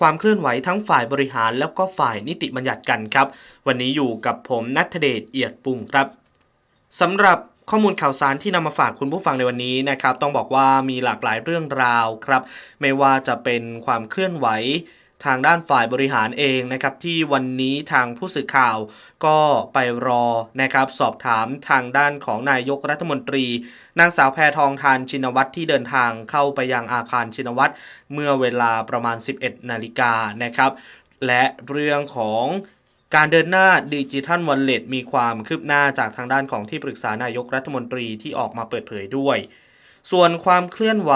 ความเคลื่อนไหวทั้งฝ่ายบริหารแล้วก็ฝ่ายนิติบัญญัติกันครับ วันนี้อยู่กับผมนัทเดชเอียดปุงครับสำหรับข้อมูลข่าวสารที่นำมาฝากคุณผู้ฟังในวันนี้นะครับ ต้องบอกว่ามีหลากหลายเรื่องราวครับ ไม่ว่าจะเป็นความเคลื่อนไหว ทางด้านฝ่ายบริหารเองนะครับที่วันนี้ทางผู้สื่อข่าวก็ไปรอนะครับสอบถามทางด้านของนายกรัฐมนตรี นางสาวแพทองทานชินวัตรที่เดินทางเข้าไปยังอาคารชินวัตรเมื่อเวลาประมาณ 11 นาฬิกานะครับ และเรื่องของการเดินหน้าดิจิทัลวอลเล็ตมีความคืบหน้าจากทางด้านของที่ปรึกษานายกรัฐมนตรีที่ออกมาเปิดเผยด้วย ส่วนความเคลื่อนไหว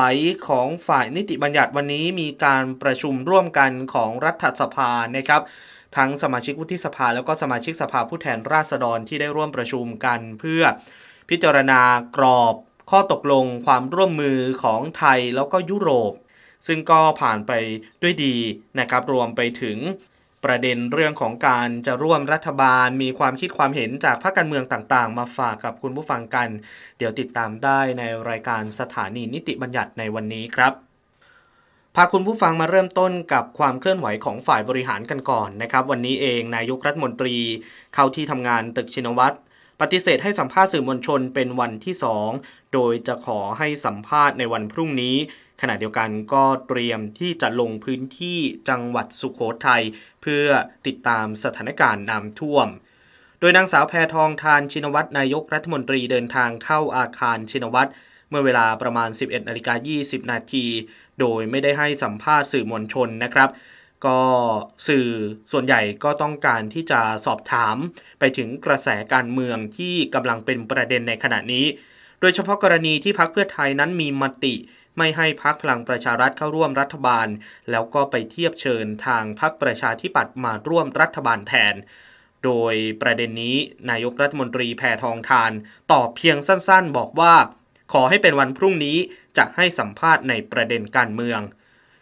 ของฝ่ายนิติบัญญัติวันนี้มีการประชุมร่วมกันของรัฐสภานะครับทั้งสมาชิกวุฒิสภาแล้วก็สมาชิกสภาผู้แทนราษฎรที่ได้ร่วมประชุมกันเพื่อพิจารณากรอบข้อตกลงความร่วมมือของไทยแล้วก็ยุโรป ซึ่งก็ผ่านไปด้วยดีนะครับรวมไปถึง ประเด็นเรื่องของการจะร่วมรัฐบาลมีความคิดความเห็นจากภาคการเมืองต่างๆ มาฝากกับคุณผู้ฟังกัน เดี๋ยวติดตามได้ในรายการสถานีนิติบัญญัติในวันนี้ครับพาคุณผู้ฟังมาเริ่มต้นกับความเคลื่อนไหวของฝ่ายบริหารกันก่อนนะครับ วันนี้เองนายกรัฐมนตรี เข้าที่ทำงานตึกชินวัตรปฏิเสธให้สัมภาษณ์สื่อมวลชนเป็นวันที่ 2 โดยจะขอให้สัมภาษณ์ในวันพรุ่งนี้ ขณะเดียวกันก็เตรียมที่จะลงพื้นที่จังหวัดสุขโขทัยเพื่อติดตามสถานการณ์น้ำท่วม โดยนางสาวแพทองทานชินวัตรนายกรัฐมนตรีเดินทางเข้าอาคารชินวัตรเมื่อเวลาประมาณ 11นาฬิกา20 นาทีโดยไม่ได้ให้สัมภาษณ์สื่อมวลชนนะครับ ก็สื่อส่วนใหญ่ก็ต้องการที่จะสอบถามไปถึงกระแสการเมืองที่กำลังเป็นประเด็นในขณะนี้ โดยเฉพาะกรณีที่พักเพื่อไทยนั้นมีมติ ไม่ให้พักพลังประชารัฐเข้าร่วมรัฐบาล แล้วก็ไปเทียบเชิญทางพักประชาธิปัตย์มาร่วมรัฐบาลแทน โดยประเด็นนี้นายกรัฐมนตรีแพทองทาน ตอบเพียงสั้นๆ บอกว่า ขอให้เป็นวันพรุ่งนี้จะให้สัมภาษณ์ในประเด็นการเมือง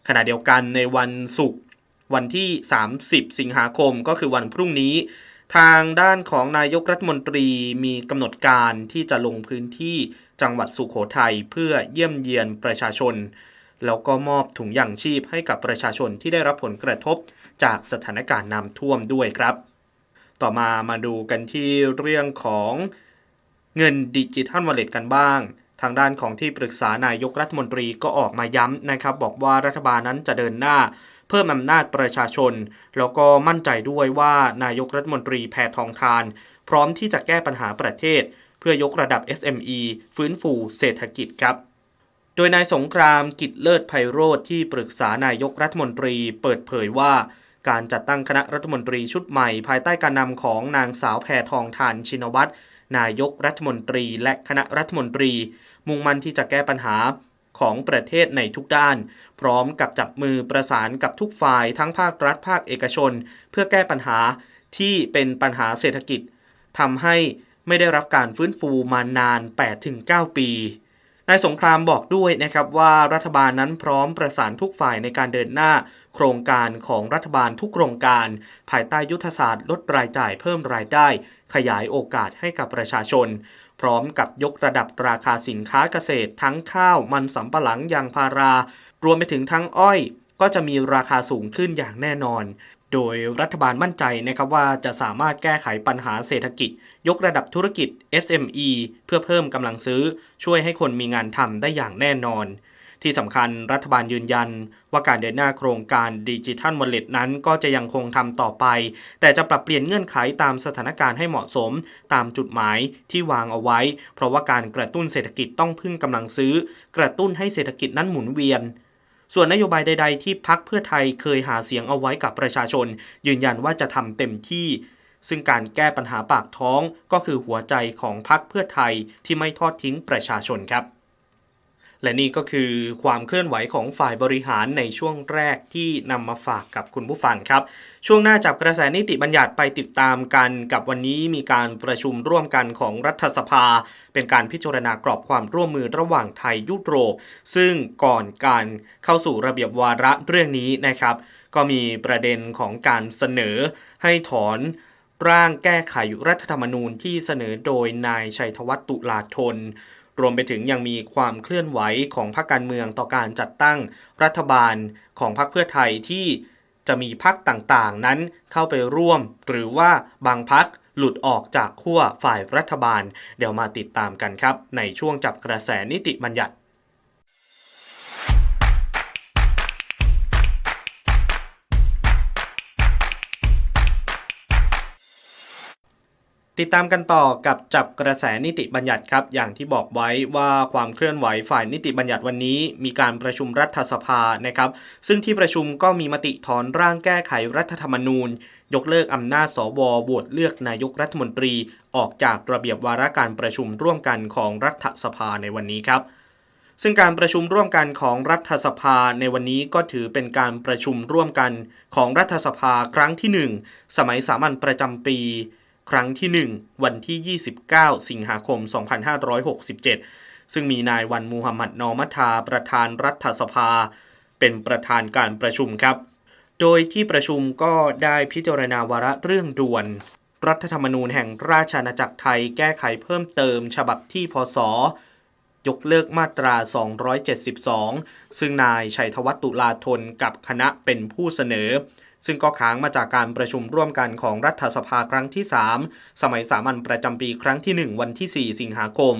ขณะเดียวกันในวันศุกร์วันที่ 30 สิงหาคมก็คือวันพรุ่งนี้ ทางด้านของนายกรัฐมนตรีมีกำหนดการที่จะลงพื้นที่ จังหวัดสุโขทัยเพื่อเยี่ยมเยียนประชาชน แล้วก็มอบถุงยางชีพให้กับประชาชนที่ได้รับผลกระทบจากสถานการณ์น้ำท่วมด้วยครับ ต่อมามาดูกันที่เรื่องของเงินดิจิทัลวอลเล็ตกันบ้าง ทางด้านของที่ปรึกษานายกรัฐมนตรีก็ออกมาย้ำนะครับ บอกว่ารัฐบาลนั้นจะเดินหน้าเพิ่มอำนาจประชาชน แล้วก็มั่นใจด้วยว่านายกรัฐมนตรีแพทองทาน พร้อมที่จะแก้ปัญหาประเทศ เพื่อยกระดับ SME ฟื้นฟูเศรษฐกิจครับ โดยนายสงครามกิจเลิศไพโรธที่ปรึกษานายกรัฐมนตรีเปิดเผยว่า การจัดตั้งคณะรัฐมนตรีชุดใหม่ ภายใต้การนำของนางสาวแพทองทานชินวัตรนายกรัฐมนตรีและคณะรัฐมนตรี มุ่งมั่นที่จะแก้ปัญหาของประเทศในทุกด้าน พร้อมกับจับมือประสานกับทุกฝ่ายทั้งภาครัฐภาคเอกชน เพื่อแก้ปัญหาที่เป็นปัญหาเศรษฐกิจทำให้ ไม่ได้รับการฟื้นฟูมานาน 8-9 ปีนายสงครามบอกด้วยนะครับว่ารัฐบาลนั้นพร้อมประสานทุกฝ่ายในการเดินหน้า โครงการของรัฐบาลทุกโครงการ ภายใต้ยุทธศาสตร์ลดรายจ่ายเพิ่มรายได้ ขยายโอกาสให้กับประชาชน พร้อมกับยกระดับราคาสินค้าเกษตร ทั้งข้าวมันสำปะหลังยางพารา รวมไปถึงทั้งอ้อย ก็จะมีราคาสูงขึ้นอย่างแน่นอน โดยรัฐบาลมั่นใจนะครับว่าจะสามารถแก้ไขปัญหาเศรษฐกิจ ยกระดับธุรกิจ SME เพื่อเพิ่มกำลังซื้อ ช่วยให้คนมีงานทำได้อย่างแน่นอน ที่สำคัญรัฐบาลยืนยัน ว่าการเดินหน้าโครงการดิจิทัลวอลเล็ตนั้นก็จะยังคงทำต่อไป แต่จะปรับเปลี่ยนเงื่อนไขตามสถานการณ์ให้เหมาะสม ตามจุดหมายที่วางเอาไว้ เพราะว่าการกระตุ้นเศรษฐกิจต้องพึ่งกำลังซื้อ กระตุ้นให้เศรษฐกิจนั้นหมุนเวียนส่วนนโยบายใด ๆ ที่พักเพื่อไทยเคยหาเสียงเอาไว้กับประชาชน ยืนยันว่าจะทำเต็มที่ ซึ่งการแก้ปัญหาปากท้องก็คือหัวใจของพักเพื่อไทยที่ไม่ทอดทิ้งประชาชนครับ และนี่ก็คือความเคลื่อนไหวของฝ่ายบริหารในช่วงแรกที่นำมาฝากกับคุณผู้ฟังครับ ช่วงหน้าจับกระแสนิติบัญญัติไปติดตามกันกับวันนี้มีการประชุมร่วมกันของรัฐสภา เป็นการพิจารณากรอบความร่วมมือระหว่างไทยยุโรป ซึ่งก่อนการเข้าสู่ระเบียบวาระเรื่องนี้นะครับ ก็มีประเด็นของการเสนอให้ถอน ร่างแก้ไขรัฐธรรมนูญที่เสนอโดยนายชัยธวัฒน์ตุลาธน รวมไปถึงยังมีความเคลื่อนไหวของพรรคการเมืองต่อการจัดตั้งรัฐบาลของพรรคเพื่อไทยที่จะมีพรรคต่างๆ นั้นเข้าไปร่วม หรือว่าบางพรรคหลุดออกจากขั้วฝ่ายรัฐบาล เดี๋ยวมาติดตามกันครับ ในช่วงจับกระแสนิติบัญญัติ ติดตามกันต่อกับจับกระแสนิติบัญญัติครับ อย่างที่บอกไว้ว่าความเคลื่อนไหวฝ่ายนิติบัญญัติวันนี้ มีการประชุมรัฐสภานะครับ ซึ่งที่ประชุมก็มีมติถอนร่างแก้ไขรัฐธรรมนูญ ยกเลิกอำนาจสวโหวตเลือกนายกรัฐมนตรี ออกจากระเบียบวาระการประชุมร่วมกันของรัฐสภาในวันนี้ครับซึ่งการประชุมร่วมกันของรัฐสภาในวันนี้ก็ถือเป็นการประชุมร่วมกันของรัฐสภาครั้งที่ 1 สมัยสามัญประจำปี ครั้งที่ 1 วันที่ 29 สิงหาคม 2567 ซึ่งมีนายวันมูฮัมหมัดนอมัทาประธานรัฐสภา เป็นประธานการประชุมครับ โดยที่ประชุมก็ได้พิจารณาวาระเรื่องด่วน รัฐธรรมนูญแห่งราชอาณาจักรไทยแก้ไขเพิ่มเติม ฉบับที่พศยกเลิกมาตรา 272 ซึ่งนายชัยธวัฒน์ตุลาธนกับคณะเป็นผู้เสนอ ซึ่งก็ค้างมาจากการประชุมร่วมกันของรัฐสภาครั้งที่ 3 สมัยสามัญประจำปีครั้งที่ 1 วันที่ 4 สิงหาคม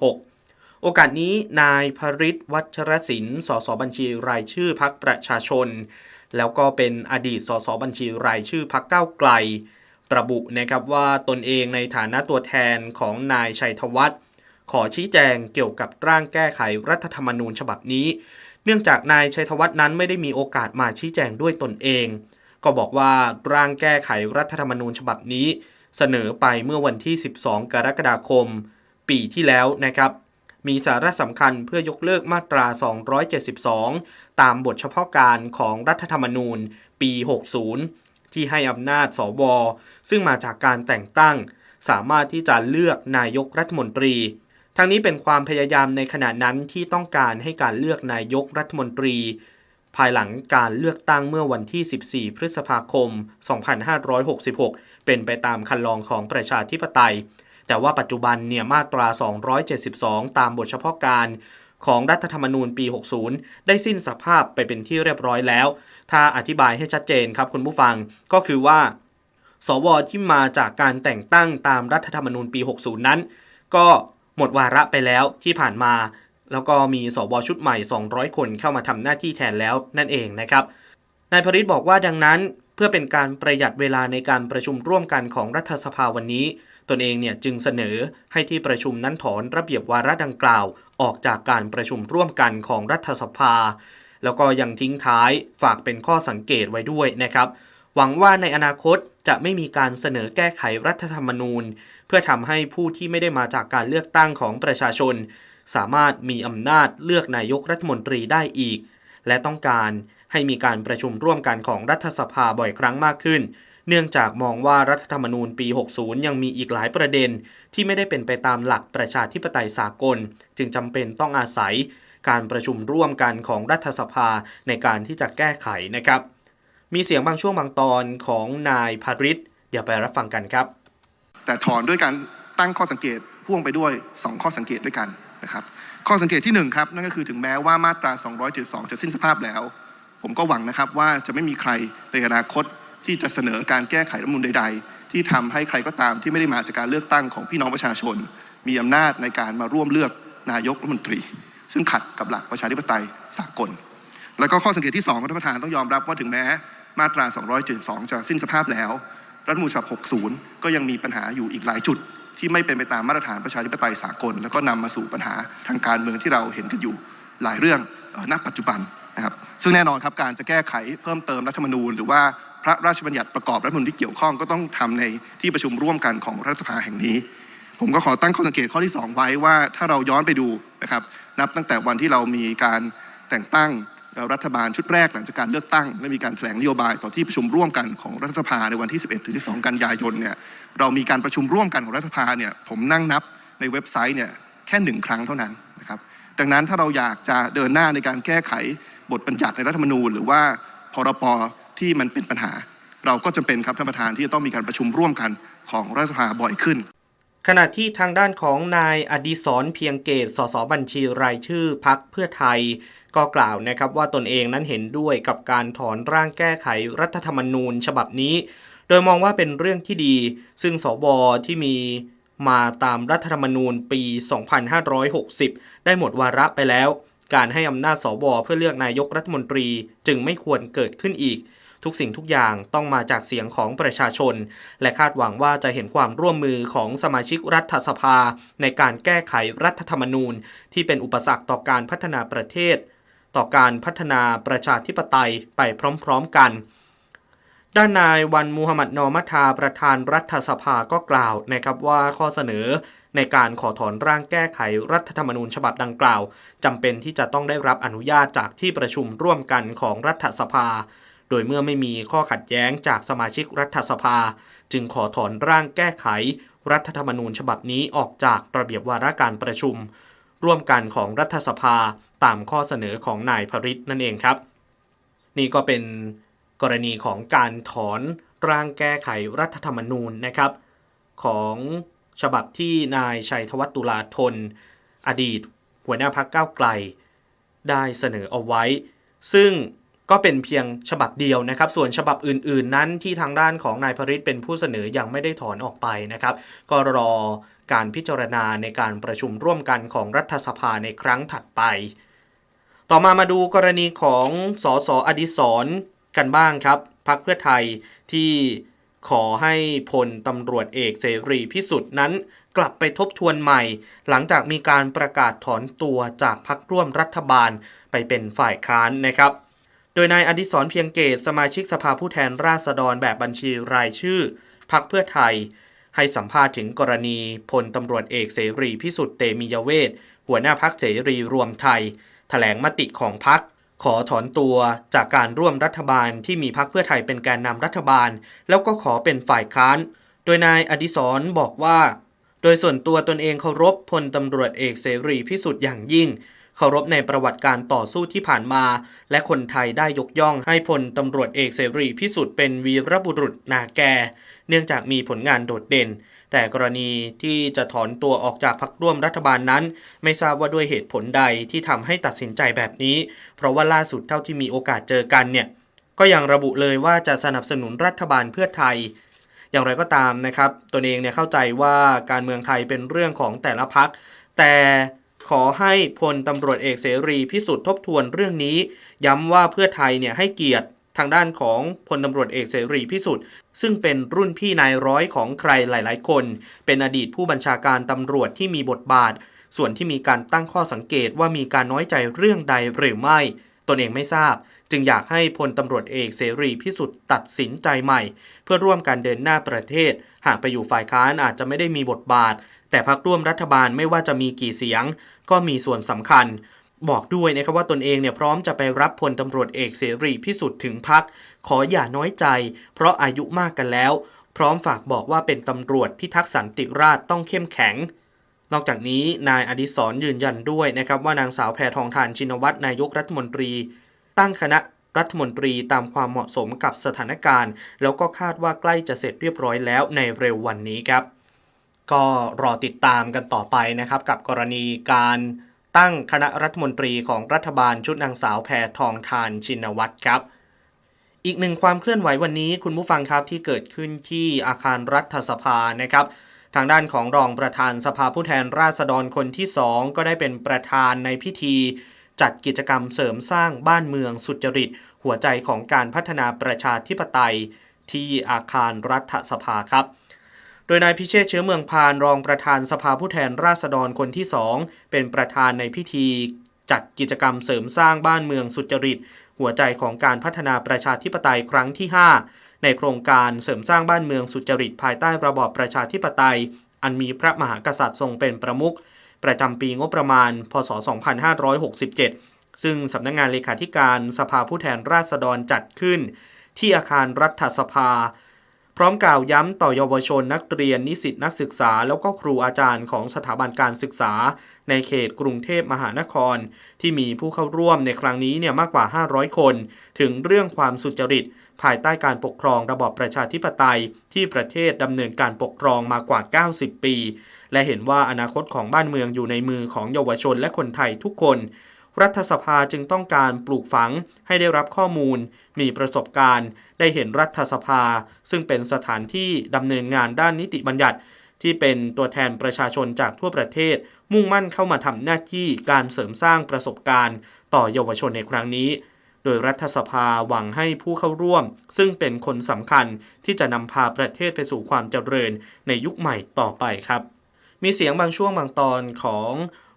2566โอกาสนี้นายพริศวัชรศิลป์สสบัญชีรายชื่อพักประชาชน แล้วก็เป็นอดีตสสบัญชีรายชื่อพักเก้าวไกล ระบุนะครับว่าตนเองในฐานะตัวแทนของนายชัยธวัฒน์ขอชี้แจงเกี่ยวกับร่างแก้ไขรัฐธรรมนูญฉบับนี้ เนื่องจากนายชัยธวัฒน์นั้นไม่ได้มีโอกาสมาชี้แจงด้วยตนเอง ก็บอกว่าร่างแก้ไขรัฐธรรมนูญฉบับนี้ เสนอไปเมื่อวันที่ 12 กรกฎาคม ปีที่แล้วนะครับมีสาระสำคัญเพื่อยกเลิกมาตรา 272 ตามบทเฉพาะการของรัฐธรรมนูญ ปี 60 ที่ให้อำนาจสว ซึ่งมาจากการแต่งตั้ง สามารถที่จะเลือกนายกรัฐมนตรี ทั้งนี้เป็นความพยายามในขณะนั้นที่ต้องการให้การเลือกนายกรัฐมนตรี ภายหลังการเลือกตั้งเมื่อวันที่ 14 พฤษภาคม 2566 เป็นไปตามคันลองของประชาธิปไตย แต่ว่าปัจจุบันเนี่ยมาตรา 272 ตามบทเฉพาะการของรัฐธรรมนูญปี 60 ได้สิ้นสภาพไปเป็นที่เรียบร้อยแล้ว ถ้าอธิบายให้ชัดเจนครับคุณผู้ฟังก็คือว่า สวที่มาจากการแต่งตั้งตามรัฐธรรมนูญปี 60 นั้น ก็ หมดวาระไปแล้วที่ผ่านมา แล้วก็มีสวชุดใหม่ 200 คนเข้ามาทำหน้าที่แทนแล้วนั่นเองนะครับนายพริตบอกว่าดังนั้นเพื่อเป็นการประหยัดเวลาในการประชุมร่วมกันของรัฐสภาวันนี้ ตนเองเนี่ยจึงเสนอให้ที่ประชุมนั้นถอนระเบียบวาระดังกล่าว ออกจากการประชุมร่วมกันของรัฐสภา แล้วก็ยังทิ้งท้ายฝากเป็นข้อสังเกตไว้ด้วยนะครับ หวังว่าในอนาคตจะไม่มีการเสนอแก้ไขรัฐธรรมนูญ เพื่อทำให้ผู้ที่ไม่ได้มาจากการเลือกตั้งของประชาชน สามารถมีอำนาจเลือกนายกรัฐมนตรีได้อีก และต้องการให้มีการประชุมร่วมกันของรัฐสภาบ่อยครั้งมากขึ้น เนื่องจากมองว่ารัฐธรรมนูญปี 60 ยังมีอีกหลายประเด็น ที่ไม่ได้เป็นไปตามหลักประชาธิปไตยสากล จึงจำเป็นต้องอาศัยการประชุมร่วมกันของรัฐสภาในการที่จะแก้ไขนะครับ มีเสียงบางช่วงบางตอนของนายพาริศเดี๋ยวไปรับฟังกันครับ แต่ถอนด้วยการตั้งข้อสังเกตพ่วงไปด้วย 2 ข้อสังเกตด้วยกันนะครับ ข้อสังเกตที่1ครับนั่นก็คือถึงแม้ว่ามาตรา 272 จะสิ้นสภาพแล้ว ผมก็หวังนะครับว่าจะไม่มีใครในอนาคตที่จะเสนอการแก้ไขรัฐมนูญใด ๆ ที่ทำให้ใครก็ตามที่ไม่ได้มาจากการเลือกตั้งของพี่น้องประชาชน มีอำนาจในการมาร่วมเลือกนายกรัฐมนตรี ซึ่งขัดกับหลักประชาธิปไตยสากล แล้วก็ข้อสังเกตที่2ครับท่านประธานต้องยอมรับว่าถึงแม้มาตรา 272 จะสิ้นสภาพแล้ว รัฐมนูญฉบับ 60 ก็ยังมีปัญหาอยู่อีกหลายจุด ที่ไม่เป็นไปตามมาตรฐานประชาธิปไตยสากล แล้วก็นำมาสู่ปัญหาทางการเมืองที่เราเห็นกันอยู่หลายเรื่องณปัจจุบันนะครับซึ่งแน่นอนครับการจะแก้ไขเพิ่มเติมรัฐธรรมนูญ หรือว่าพระราชบัญญัติประกอบรัฐมนูญที่เกี่ยวข้องก็ต้องทำในที่ประชุมร่วมกันของรัฐสภาแห่งนี้ ผมก็ขอตั้งข้อสังเกตข้อที่ 2 ไว้ว่าถ้าเราย้อนไปดูนะครับนับตั้งแต่วันที่เรามีการแต่งตั้ง รัฐบาลชุดแรกหลังจากการเลือกตั้ง และมีการแถลงนโยบายต่อที่ประชุมร่วมกันของรัฐสภาในวันที่ 11ถึง12 กันยายนเนี่ยเรามีการประชุมร่วมกันของรัฐสภาเนี่ยผมนั่งนับในเว็บไซต์เนี่ยแค่หนึ่งครั้งเท่านั้นนะครับดังนั้นถ้าเราอยากจะเดินหน้าในการแก้ไขบทบัญญัติในรัฐธรรมนูญ หรือว่าพรปที่มันเป็นปัญหา เราก็จำเป็นครับท่านประธานที่จะต้องมีการประชุมร่วมกันของรัฐสภาบ่อยขึ้นขณะที่ทางด้านของนายอดิศรเพียงเกต สสบัญชีรายชื่อพักเพื่อไทย ก็กล่าวนะครับว่าตนเองนั้นเห็นด้วยกับการถอนร่างแก้ไขรัฐธรรมนูญฉบับนี้ โดยมองว่าเป็นเรื่องที่ดี ซึ่งสวที่มีมาตามรัฐธรรมนูญปี 2560 ได้หมดวาระไปแล้ว การให้อำนาจสวเพื่อเลือกนายกรัฐมนตรีจึงไม่ควรเกิดขึ้นอีก ทุกสิ่งทุกอย่างต้องมาจากเสียงของประชาชน และคาดหวังว่าจะเห็นความร่วมมือของสมาชิกรัฐสภา ในการแก้ไขรัฐธรรมนูญ ที่เป็นอุปสรรคต่อการพัฒนาประเทศ ต่อการพัฒนาประชาธิปไตยไปพร้อมๆกัน ด้านนายวันมูฮัมหมัดนอมัทาประธานรัฐสภาก็กล่าวนะครับว่าข้อเสนอในการขอถอนร่างแก้ไขรัฐธรรมนูญฉบับดังกล่าวจำเป็นที่จะต้องได้รับอนุญาตจากที่ประชุมร่วมกันของรัฐสภา โดยเมื่อไม่มีข้อขัดแย้งจากสมาชิกรัฐสภา จึงขอถอนร่างแก้ไข รัฐธรรมนูญฉบับนี้ออกจากระเบียบวาระการประชุม ร่วมกันของรัฐสภา ตามข้อเสนอของนายพริตนั่นเองครับ นี่ก็เป็นกรณีของการถอนร่างแก้ไขรัฐธรรมนูญนะครับ ของฉบับที่นายชัยธวัฒตุลาธน อดีต หัวหน้าพักก้าวไกล ได้เสนอเอาไว้ ซึ่งก็เป็นเพียงฉบับเดียวนะครับ ส่วนฉบับอื่น ๆ นั้นที่ทางด้านของนายพริตเป็นผู้เสนอยังไม่ได้ถอนออกไปนะครับ ก็รอการพิจารณาในการประชุมร่วมกันของรัฐสภาในครั้งถัดไป ต่อมามาดูกรณีของสสอดิศรกันบ้างครับพักเพื่อไทยที่ขอให้พลตำรวจเอกเสรีพิสุทธิ์นั้น กลับไปทบทวนใหม่ หลังจากมีการประกาศถอนตัวจากพักร่วมรัฐบาลไปเป็นฝ่ายค้านนะครับ โดยนายอดิศรเพียงเกตสมาชิกสภาผู้แทนราษฎรแบบบัญชีรายชื่อ พักเพื่อไทย ให้สัมภาษณ์ถึงกรณีพลตำรวจเอกเสรีพิสุทธิ์เตมียเวทหัวหน้าพักเสรีรวมไทย ถลงมติของพักขอถอนตัวจากการร่วมรัฐบาลที่มีพักเพื่อไทยเป็นแกนนำรัฐบาล แล้วก็ขอเป็นฝ่ายค้าน โดยนายอดิศรบอกว่า โดยส่วนตัวตนเองเคารพพลตำรวจเอกเสรีพิสุทธิ์อย่างยิ่ง เคารพในประวัติการต่อสู้ที่ผ่านมา และคนไทยได้ยกย่องให้พลตำรวจเอกเสรีพิสุทธิ์เป็นวีรบุรุษนาแก เนื่องจากมีผลงานโดดเด่น แต่กรณีที่จะถอนตัวออกจากพรรคร่วมรัฐบาลนั้น ไม่ทราบว่าด้วยเหตุผลใดที่ทำให้ตัดสินใจแบบนี้ เพราะว่าล่าสุดเท่าที่มีโอกาสเจอกันเนี่ยก็ยังระบุเลยว่าจะสนับสนุนรัฐบาลเพื่อไทย อย่างไรก็ตามนะครับตนเองเนี่ยเข้าใจว่าการเมืองไทยเป็นเรื่องของแต่ละพักแต่ขอให้พลตำรวจเอกเสรีพิสุทธิ์ทบทวนเรื่องนี้ ย้ำว่าเพื่อไทยเนี่ยให้เกียรติ ทางด้านของพลตำรวจเอกเสรีพิสุทธิ์ ซึ่งเป็นรุ่นพี่นายร้อยของใครหลาย ๆ คน เป็นอดีตผู้บัญชาการตำรวจที่มีบทบาท ส่วนที่มีการตั้งข้อสังเกตว่ามีการน้อยใจเรื่องใดหรือไม่ ตนเองไม่ทราบ จึงอยากให้พลตำรวจเอกเสรีพิสุทธิ์ตัดสินใจใหม่ เพื่อร่วมกันเดินหน้าประเทศ หากไปอยู่ฝ่ายค้านอาจจะไม่ได้มีบทบาท แต่พักร่วมรัฐบาลไม่ว่าจะมีกี่เสียง ก็มีส่วนสำคัญ บอกด้วยนะครับว่าตนเองเนี่ยพร้อมจะไปรับพลตำรวจเอกเสรีพิสุทธิ์ถึงพัก ขออย่าน้อยใจ เพราะอายุมากกันแล้ว พร้อมฝากบอกว่าเป็นตำรวจพิทักษ์สันติราษฎร์ต้องเข้มแข็ง นอกจากนี้นายอดิศรยืนยันด้วยนะครับว่านางสาวแพทองทานชินวัตรนายกรัฐมนตรี ตั้งคณะรัฐมนตรีตามความเหมาะสมกับสถานการณ์ แล้วก็คาดว่าใกล้จะเสร็จเรียบร้อยแล้วในเร็ววันนี้ครับ ก็รอติดตามกันต่อไปนะครับกับกรณีการ ตั้งคณะรัฐมนตรีของรัฐบาลชุดนางสาวแพทองทานชินวัตรครับ อีกหนึ่งความเคลื่อนไหววันนี้คุณผู้ฟังครับที่เกิดขึ้นที่อาคารรัฐสภานะครับ ทางด้านของรองประธานสภาผู้แทนราษฎรคนที่2ก็ได้เป็นประธานในพิธี จัดกิจกรรมเสริมสร้างบ้านเมืองสุจริต หัวใจของการพัฒนาประชาธิปไตย ที่อาคารรัฐสภาครับโดยนายพิเชษเชื้อเมืองพานรองประธานสภาผู้แทนราษฎรคนที่2เป็นประธานในพิธี จัดกิจกรรมเสริมสร้างบ้านเมืองสุจริต หัวใจของการพัฒนาประชาธิปไตยครั้งที่ 5 ในโครงการเสริมสร้างบ้านเมืองสุจริต ภายใต้ระบอบประชาธิปไตย อันมีพระมหากษัตริย์ทรงเป็นประมุขประจำปีงบประมาณ พศ 2567 ซึ่งสำนักงงานเลขาธิการสภาผู้แทนราษฎรจัดขึ้น ที่อาคารรัฐสภา ร้อมกล่าวย้ำต่อเยาวชนนักเรียนนิสิตนักศึกษา แล้วก็ครูอาจารย์ของสถาบันการศึกษา ในเขตกรุงเทพมหานคร ที่มีผู้เข้าร่วมในครั้งนี้เนี่ยมากกว่า 500 คน ถึงเรื่องความสุจริต ภายใต้การปกครองระบอบประชาธิปไตย ที่ประเทศดำเนินการปกครองมากว่า 90 ปี และเห็นว่าอนาคตของบ้านเมืองอยู่ในมือของเยาวชนและคนไทยทุกคน รัฐสภาจึงต้องการปลูกฝังให้ได้รับข้อมูล มีประสบการณ์ ได้เห็นรัฐสภา ซึ่งเป็นสถานที่ดำเนินงานด้านนิติบัญญัติ ที่เป็นตัวแทนประชาชนจากทั่วประเทศ มุ่งมั่นเข้ามาทำหน้าที่การเสริมสร้างประสบการณ์ ต่อเยาวชนในครั้งนี้ โดยรัฐสภาหวังให้ผู้เข้าร่วม ซึ่งเป็นคนสำคัญที่จะนำพาประเทศไปสู่ความเจริญในยุคใหม่ต่อไปครับ มีเสียงบางช่วงบางตอนของ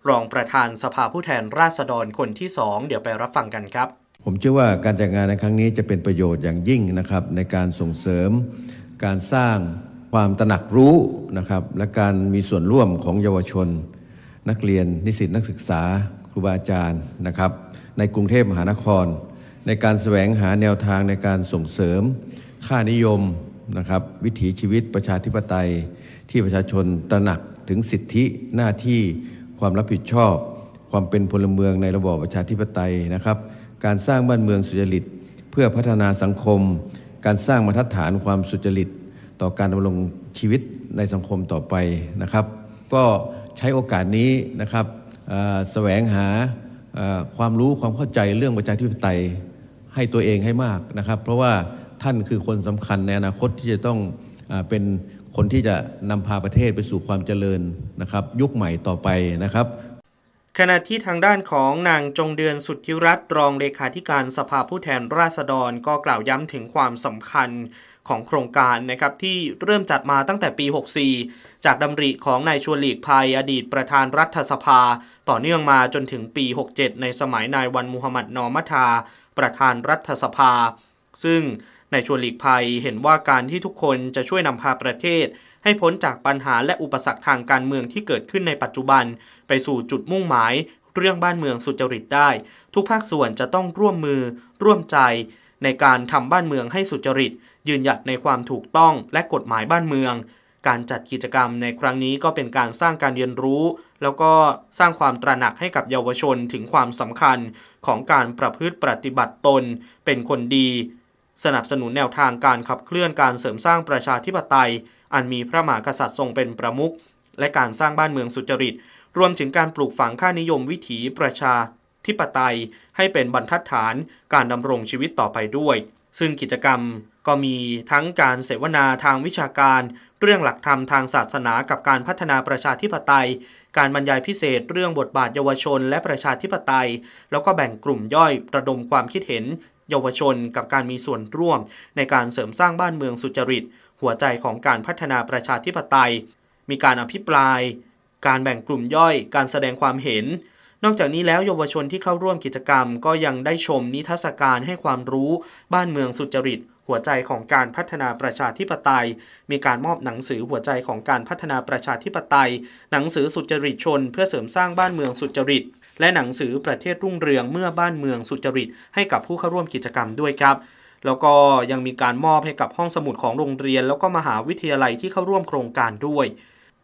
รองประธานสภาผู้แทนราษฎรคนที่สองเดี๋ยวไปรับฟังกันครับ ผมเชื่อว่าการจัดงานในครั้งนี้จะเป็นประโยชน์อย่างยิ่งนะครับในการส่งเสริม การสร้างความตระหนักรู้นะครับและการมีส่วนร่วมของเยาวชน นักเรียนนิสิตนักศึกษา ครูบาอาจารย์นะครับในกรุงเทพมหานคร ในการแสวงหาแนวทางในการส่งเสริม ค่านิยมนะครับวิถีชีวิตประชาธิปไตย ที่ประชาชนตระหนักถึงสิทธิหน้าที่ ความรับผิดชอบ ความเป็นพลเมืองในระบอบประชาธิปไตยนะครับ การสร้างบ้านเมืองสุจริต เพื่อพัฒนาสังคม การสร้างมาตรฐานความสุจริต ต่อการดำรงชีวิตในสังคมต่อไปนะครับ ก็ใช้โอกาสนี้นะครับแสวงหาความรู้ความเข้าใจเรื่องประชาธิปไตยให้ตัวเองให้มากนะครับ เพราะว่าท่านคือคนสำคัญในอนาคตที่จะต้องอเป็น คนที่จะนำพาประเทศไปสู่ความเจริญนะครับ ยุคใหม่ต่อไปนะครับ ขณะที่ทางด้านของนางจงเดือนสุทธิรัตน์รองเลขาธิการสภาผู้แทนราษฎรก็กล่าวย้ำถึงความสำคัญของโครงการนะครับที่เริ่มจัดมาตั้งแต่ปี 64 จากดำริของนายชวนหลีกภัยอดีตประธานรัฐสภา ต่อเนื่องมาจนถึงปี 67 ในสมัยนายวันมุฮัมมัดนอมัทา ประธานรัฐสภา ซึ่ง ในชวนหลีกภัยเห็นว่าการที่ทุกคนจะช่วยนำพาประเทศ ให้พ้นจากปัญหาและอุปสรรคทางการเมืองที่เกิดขึ้นในปัจจุบัน ไปสู่จุดมุ่งหมาย เรื่องบ้านเมืองสุจริตได้ ทุกภาคส่วนจะต้องร่วมมือ ร่วมใจ ในการทำบ้านเมืองให้สุจริต ยืนหยัดในความถูกต้องและกฎหมายบ้านเมือง การจัดกิจกรรมในครั้งนี้ก็เป็นการสร้างการเรียนรู้ แล้วก็สร้างความตระหนักให้กับเยาวชนถึงความสำคัญของการประพฤติปฏิบัติตน เป็นคนดี สนับสนุนแนวทางการขับเคลื่อนการเสริมสร้างประชาธิปไตย อันมีพระมหากษัตริย์ทรงเป็นประมุขและการสร้างบ้านเมืองสุจริต รวมถึงการปลูกฝังค่านิยมวิถีประชาธิปไตย ให้เป็นบรรทัดฐานการดำรงชีวิตต่อไปด้วย ซึ่งกิจกรรมก็มีทั้งการเสวนาทางวิชาการ เรื่องหลักธรรมทางศาสนากับการพัฒนาประชาธิปไตย การบรรยายพิเศษ เรื่องบทบาทเยาวชน และประชาธิปไตย แล้วก็แบ่งกลุ่มย่อยระดมความคิดเห็น เยาวชน กับการมีส่วนร่วม ในการเสริมสร้างบ้านเมืองสุจริต หัวใจของการพัฒนาประชาธิปไตย มีการอภิปราย การแบ่งกลุ่มย่อย การแสดงความเห็น นอกจากนี้แล้วเยาวชนที่เข้าร่วมกิจกรรม ก็ยังได้ชมนิทรรศการให้ความรู้ บ้านเมืองสุจริต หัวใจของการพัฒนาประชาธิปไตย มีการมอบหนังสือหัวใจของการพัฒนาประชาธิปไตย หนังสือสุจริตชน เพื่อเสริมสร้างบ้านเมืองสุจริต และหนังสือประเทศรุ่งเรืองเมื่อบ้านเมืองสุจริต ให้กับผู้เข้าร่วมกิจกรรมด้วยครับ แล้วก็ยังมีการมอบให้กับห้องสมุดของโรงเรียน แล้วก็มหาวิทยาลัยที่เข้าร่วมโครงการด้วย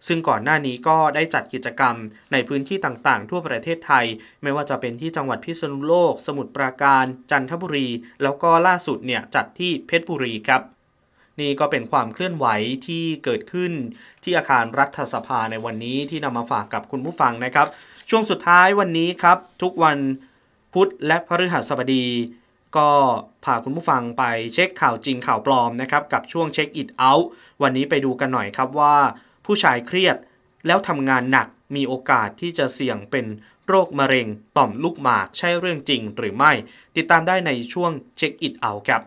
ซึ่งก่อนหน้านี้ก็ได้จัดกิจกรรมในพื้นที่ต่างๆ ทั่วประเทศไทย ไม่ว่าจะเป็นที่จังหวัดพิษณุโลก สมุทรปราการ จันทบุรี แล้วก็ล่าสุดเนี่ยจัดที่เพชรบุรีครับ นี่ก็เป็นความเคลื่อนไหวที่เกิดขึ้นที่อาคารรัฐสภาในวันนี้ที่นำมาฝากกับคุณผู้ฟังนะครับ ช่วงสุดท้ายวันนี้ครับ ทุกวันพุธและพฤหัสบดี ก็พาคุณผู้ฟังไปเช็คข่าวจริงข่าวปลอมนะครับ กับช่วงเช็คอิ t เอาท์วันนี้ไปดูกันหน่อยครับว่า ผู้ชายเครียดแล้วทำงานหนักมีโอกาสที่จะเสี่ยงเป็นโรคมะเร็งต่อมลูกหมากใช่เรื่องจริงหรือไม่ ติดตามได้ในช่วงเช็คอิ t เอาท์ครับ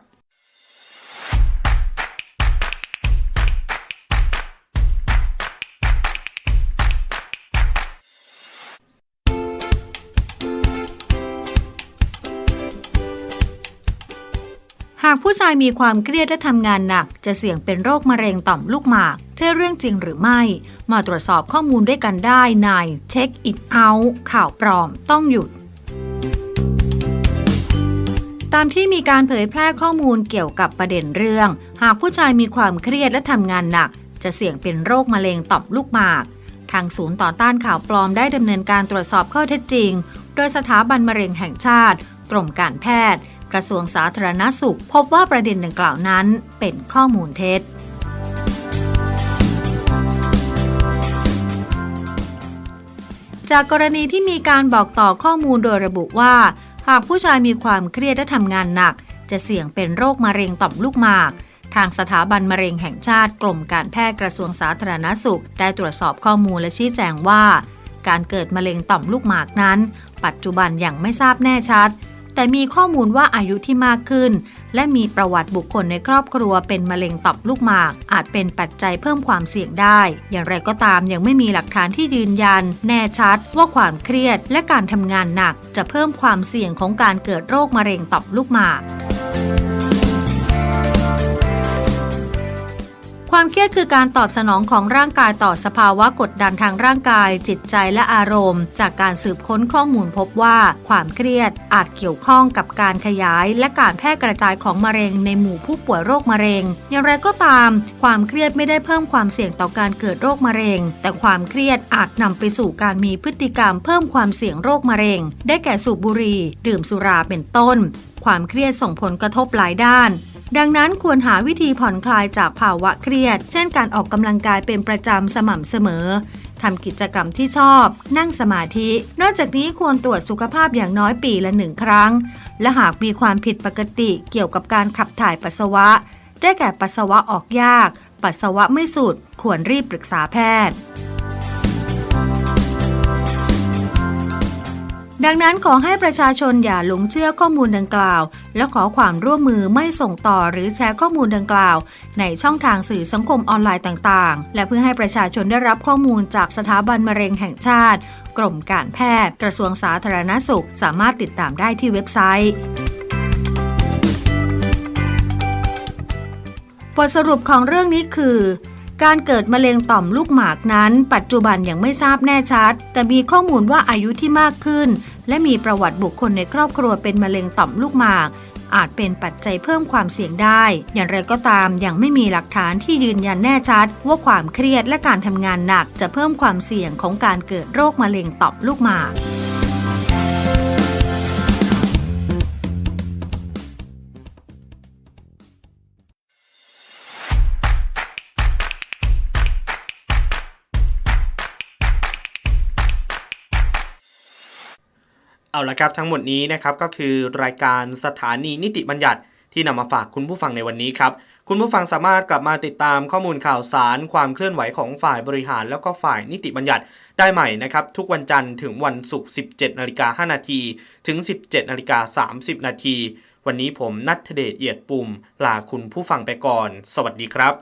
หากผู้ชายมีความเครียดและทำงานหนัก จะเสี่ยงเป็นโรคมะเร็งต่อมลูกหมาก ใช่เรื่องจริงหรือไม่ มาตรวจสอบข้อมูลด้วยกันได้ใน Check It Out ข่าวปลอมต้องหยุด ตามที่มีการเผยแพร่ข้อมูลเกี่ยวกับประเด็นเรื่อง หากผู้ชายมีความเครียดและทำงานหนัก จะเสี่ยงเป็นโรคมะเร็งต่อมลูกหมาก ทางศูนย์ต่อต้านข่าวปลอมได้ดำเนินการตรวจสอบข้อเท็จจริง โดยสถาบันมะเร็งแห่งชาติ กรมการแพทย์ กระทรวงสาธารณสุข พบว่าประเด็นดังกล่าวนั้นเป็นข้อมูลเท็จจากกรณีที่มีการบอกต่อข้อมูลโดยระบุว่า หากผู้ชายมีความเครียดและทำงานหนัก จะเสี่ยงเป็นโรคมะเร็งต่อมลูกหมาก ทางสถาบันมะเร็งแห่งชาติกรมการแพทย์กระทรวงสาธารณสุข ได้ตรวจสอบข้อมูลและชี้แจงว่า การเกิดมะเร็งต่อมลูกหมากนั้น ปัจจุบันยังไม่ทราบแน่ชัด แต่มีข้อมูลว่าอายุที่มากขึ้น และมีประวัติบุคคลในครอบครัวเป็นมะเร็งต่อมลูกหมาก อาจเป็นปัจจัยเพิ่มความเสี่ยงได้ อย่างไรก็ตามยังไม่มีหลักฐานที่ยืนยัน แน่ชัดว่าความเครียดและการทำงานหนัก จะเพิ่มความเสี่ยงของการเกิดโรคมะเร็งต่อมลูกหมาก ความเครียดคือการตอบสนองของร่างกายต่อสภาวะกดดันทางร่างกาย จิตใจและอารมณ์ จากการสืบค้นข้อมูลพบว่า ความเครียดอาจเกี่ยวข้องกับการขยาย และการแพร่กระจายของมะเร็งในหมู่ผู้ป่วยโรคมะเร็ง อย่างไรก็ตาม ความเครียดไม่ได้เพิ่มความเสี่ยงต่อการเกิดโรคมะเร็ง แต่ความเครียดอาจนำไปสู่การมีพฤติกรรมเพิ่มความเสี่ยงโรคมะเร็ง ได้แก่สูบบุหรี่ดื่มสุราเป็นต้น ความเครียดส่งผลกระทบหลายด้าน ดังนั้นควรหาวิธีผ่อนคลายจากภาวะเครียด เช่นการออกกำลังกายเป็นประจำสม่ำเสมอทำกิจกรรมที่ชอบ นั่งสมาธิ นอกจากนี้ควรตรวจสุขภาพอย่างน้อยปีละหนึ่งครั้ง และหากมีความผิดปกติเกี่ยวกับการขับถ่ายปัสสาวะ ได้แก่ปัสสาวะออกยาก ปัสสาวะไม่สุด ควรรีบปรึกษาแพทย์ ดังนั้นขอให้ประชาชนอย่าหลงเชื่อข้อมูลดังกล่าว และขอความร่วมมือไม่ส่งต่อหรือแชร์ข้อมูลดังกล่าว ในช่องทางสื่อสังคมออนไลน์ต่างๆ และเพื่อให้ประชาชนได้รับข้อมูลจากสถาบันมะเร็งแห่งชาติ กรมการแพทย์ กระทรวงสาธารณสุข สามารถติดตามได้ที่เว็บไซต์บทสรุปของเรื่องนี้คือการเกิดมะเร็งต่อมลูกหมากนั้น ปัจจุบันยังไม่ทราบแน่ชัด แต่มีข้อมูลว่าอายุที่มากขึ้น และมีประวัติบุคคลในครอบครัวเป็นมะเร็งต่อมลูกหมาก อาจเป็นปัจจัยเพิ่มความเสี่ยงได้ อย่างไรก็ตามยังไม่มีหลักฐานที่ยืนยันแน่ชัด ว่าความเครียดและการทำงานหนักจะเพิ่มความเสี่ยงของการเกิดโรคมะเร็งต่อมลูกหมาก ละครับทั้งหมดนี้นะครับก็คือรายการสถานีนิติบัญญัติที่นำมาฝากคุณผู้ฟังในวันนี้ครับคุณผู้ฟังสามารถกลับมาติดตามข้อมูลข่าวสาร ความเคลื่อนไหวของฝ่ายบริหาร แล้วก็ฝ่ายนิติบัญญัติได้ใหม่นะครับทุกวันจันทร์ถึงวันศุกร์ 17นาฬิกา5นาทีถึง 17นาฬิกา30นาทีวันนี้ผมนัทเดชเอียดปุ่ม ลาคุณผู้ฟังไปก่อน สวัสดีครับ